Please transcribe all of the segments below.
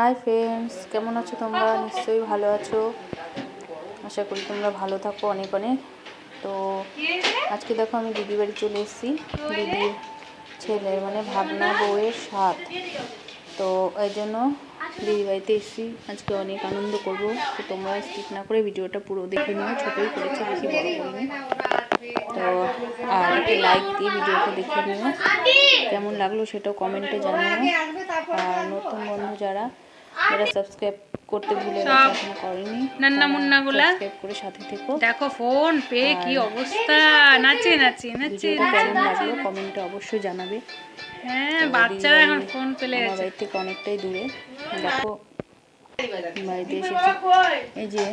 Hi friends কেমন আছো তোমরা? নিশ্চয়ই ভালো আছো। আশা করি তোমরা ভালো থাকো অনেক অনেক। তো আজকে দেখো আমি দিদি বাড়ি চলে এসেছি। দিদির ছেলের মানে ভাবনা বউয়ের সাথ। তো এই জন্য দিদি বাড়িতে এসেছি। আজকে অনেক আনন্দ করব। তো তোমরা স্কিপ না করে ভিডিওটা পুরো দেখে নিও। ছোটোই করেছে, বেশি বড় করিনি। তো আর লাইক দিয়ে ভিডিওটা দেখে নিও। কেমন লাগল সেটাও কমেন্টে জানিও। আর নতুন বন্ধু যারা যারা সাবস্ক্রাইব করতে ভুলে গেছে এখনও করেনি। নান্না মুন্নাগুলা। সাবস্ক্রাইব করে সাথে থেকো। দেখো ফোন পে কি অবস্থা? নাচে নাচে নাচে লাগল কমেন্টে অবশ্যই জানাবে। হ্যাঁ বাচ্চারা এখন ফোন পেলে গেছে। বাড়ি থেকে অনেকটাই দূরে। দেখো বাড়িতে এসেছি। এই যে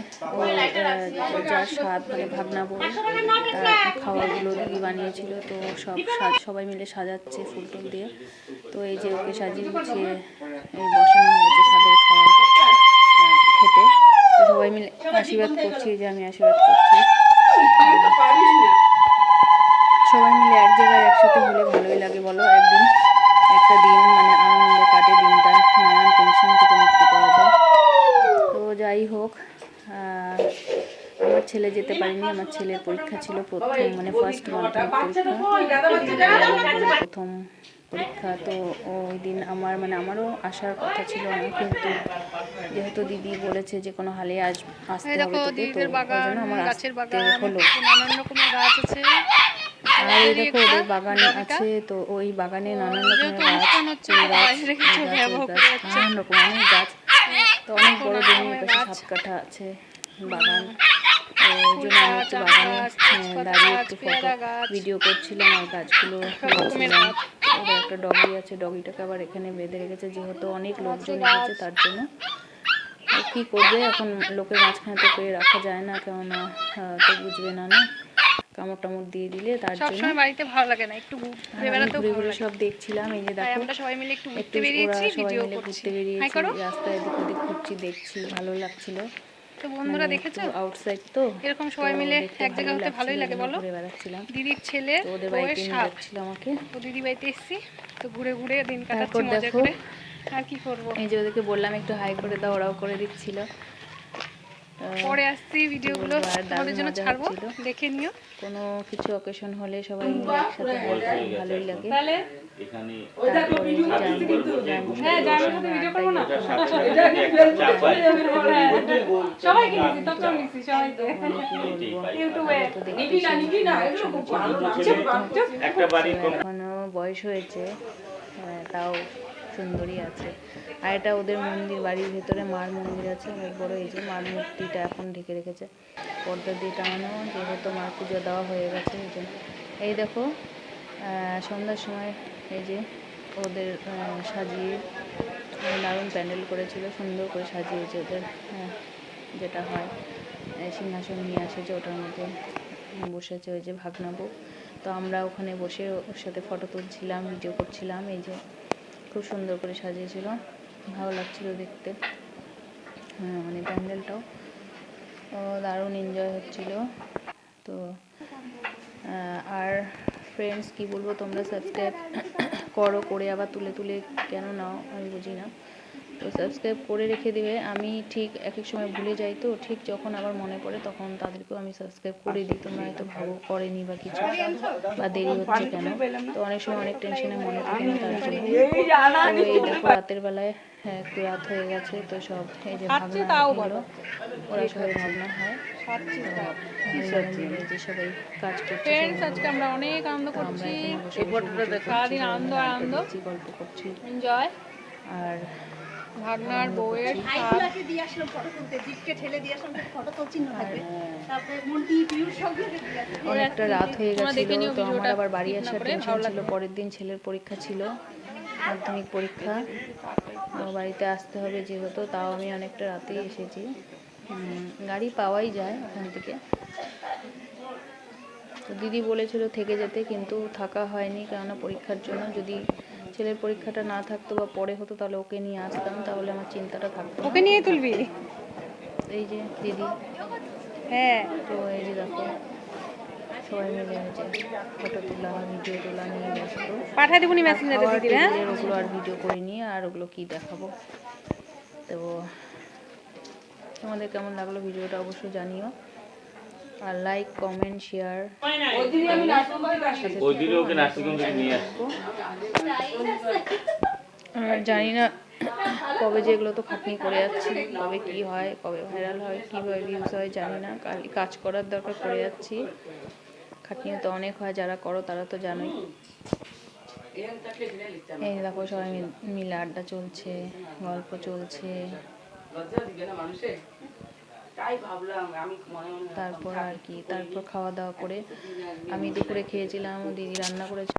যার স্বাদ মানে ভাবনা বউ তার খাবারগুলো দিদি বানিয়েছিল তো সব সাজ সবাই মিলে সাজাচ্ছে ফুল টুল দিয়ে। তো এই যে ওকে সাজিয়ে গুছিয়ে এই বসানো হয়েছে খেতে। তো সবাই মিলে আশীর্বাদ করছি যে আমি আশীর্বাদ করছি। সবাই মিলে এক জায়গায় একসাথে হলে ভালোই লাগে বলো। একদিন একটা দিন মানে আনন্দে কাটে দিনটা। নানান টেনশন থেকে মুক্তি পাওয়া যায়। তো যাই হোক আমার ছেলে যেতে পারেনি। আমার ছেলের পরীক্ষা ছিল প্রথম মানে ফার্স্ট মাধ্যমিক পরীক্ষা। প্রথম পরীক্ষা তো ওই দিন আমার মানে আমারও আসার কথা ছিল না কিন্তু যেহেতু দিদি বলেছে যে কোনো হালে আস আসতে হবে তোকে তো জন্য আমার আসতে বাগান হলো। নানান রকমের গাছ আছে। আর এই দেখো ওদের বাগান আছে তো ওই বাগানে নানান রকমের গাছ। নানান রকম অনেক গাছ। তো অনেক বড় জমি সাত কাঠা আছে বাগান। ওই জন্য আমি একটু বাগানে গাছ, আহ, তেজপাতা দাঁড়িয়ে একটু ফটো ভিডিও করছিলাম আর গাছগুলো ওদের একটা ডগি আছে ডগিটাকে আবার এখানে বেঁধে রেখেছে যেহেতু অনেক লোকজন এসেছে তার জন্য। কি করবে? এখন লোকের মাঝখানে তো পেয়ে রাখা যায় না কেননা তো বুঝবে না না। কামড় টামড় দিয়ে দিলে তার জন্য। বাড়িতে ভালো লাগে না একটু আমি ঘুরে ভালো ঘুরে সব দেখছিলাম এই যে দেখো আমরা সবাই মিলে একটু ঘুরতে বেরিয়েছি ভিডিও করছি। করো। রাস্তায় এদিক ওদিক ঘুরছি দেখছি ভালো লাগছিল। তো বন্ধুরা দেখেছ? আউটসাইড তো এরকম সবাই মিলে এক জায়গা হতে ভালোই লাগে বলো? দিদির ছেলে ওদের বাড়িতে ছিল আমাকে। তো দিদি বাড়িতে এসেছি তো ঘুরে ঘুরে দিন কাটাচ্ছি মজা করে। আর কি করব? এই যে ওদেরকে বললাম একটু হাই করে দাও ওরাও করে দিচ্ছিল। পরে আসছি ভিডিওগুলো। তোমাদের জন্য ছাড়বো। দেখে নিও। কোনো কিছু অকেশন হলে সবাই মিলে একসাথে বলতে ভালোই লাগে। তাহলে এখানে হ্যাঁ বয়স হয়েছে হ্যাঁ, তাও সুন্দরী আছে। আর এটা ওদের মন্দির বাড়ির ভেতরে মার মন্দির আছে অনেক বড় এই যে মার মূর্তিটা এখন ঢেকে রেখেছে। পর্দা দিয়ে টাঙানো যেহেতু মার পুজো দেওয়া হয়ে গেছে এই যে। এই দেখো সন্ধ্যার সময় এই যে ওদের সাজিয়ে দারুণ প্যান্ডেল করেছিল সুন্দর করে সাজিয়েছে ওদের হ্যাঁ, যেটা হয়। সিংহাসন নিয়ে আসে যে ওটার মধ্যে বসেছে ওই যে ভাগনাবু তো আমরা ওখানে বসে ওর সাথে ফটো তুলছিলাম ভিডিও করছিলাম এই যে খুব সুন্দর করে সাজিয়েছিল। ভালো লাগছিল দেখতে। হ্যাঁ মানে প্যান্ডেলটাও। দারুণ এনজয় হচ্ছিল। তো আর ফ্রেন্ডস কি বলব তোমরা সাবস্ক্রাইব করো, করে আবার তুলে তুলে কেন নাও? আমি বুঝি না তো সাবস্ক্রাইব করে রেখে দিবে। আমি ঠিক এক এক সময় ভুলে যাই তো ঠিক যখন আবার মনে পড়ে তখন তাদেরকেও আমি সাবস্ক্রাইব করে দিই। তোমরা হয়তো ভাবো করেনি বা কিছু বা দেরি হচ্ছে কেন? তো অনেক সময় অনেক টেনশনে মনে থাকে না তার জন্য। তো এই দেখো রাতের বেলায় হ্যাঁ একটু রাত হয়ে গেছে তো সব এই যে ভাবনা হলো। ওরা সবাই ভাবনা হয়। যে সবাই কাজ করছে আজকে আমরা অনেক আনন্দ করছি। বসে বসে সারাদিন আনন্দ গল্প আনন্দ। করছি, গল্প করছি। এনজয় আর ভাগনার বউয়ের সাথ দিয়ে আসলাম ফটো তুলতে জিপকে ঠেলে দিয়ে আসলাম ফটো তো চিহ্ন থাকবে। তারপরে মন্টি পিউর সঙ্গে দিয়ে আসলাম অনেকটা রাত হয়ে গেছিল নিও তো আমার আবার বাড়ি আসার টেনশন ভালো ছিল পরের দিন ছেলের পরীক্ষা ছিল মাধ্যমিক পরীক্ষা। তো বাড়িতে আসতে হবে যেহেতু তাও আমি অনেকটা রাতেই এসেছি। গাড়ি পাওয়াই যায় ওখান থেকে। তো দিদি বলেছিল থেকে যেতে কিন্তু থাকা হয়নি কেননা পরীক্ষার জন্য যদি ছেলের পরীক্ষাটা না থাকতো বা পরে হতো তাহলে ওকে নিয়ে আসতাম তাহলে আমার চিন্তাটা থাকতো। ওকে নিয়ে তুলবি? এই যে দিদি। হ্যাঁ। তো এই যে দেখো সবাই মিলে এই ফটো তোলা ভিডিও তোলা নিয়ে ব্যস্ত পাঠাই দেবনি মেসেঞ্জারে দিদি হ্যাঁ? ওগুলো আর ভিডিও করিনি আর ওগুলো কি দেখাবো। তো তোমাদের কেমন লাগল ভিডিওটা অবশ্যই জানিও। আর লাইক কমেন্ট শেয়ার আর জানি না কবে যে এগুলো তো খাটনি করে যাচ্ছি কবে কি হয় কবে ভাইরাল হয় কীভাবে ভিউজ হয় জানি না। কাজ করার দরকার করে যাচ্ছি। খাটনি তো অনেক হয় যারা করো তারা তো জানোই। এই দেখো সবাই মিলে আড্ডা চলছে গল্প চলছে। তারপর আর কি তারপর খাওয়া দাওয়া করে আমি দুপুরে খেয়েছিলাম দিদি রান্না করেছিল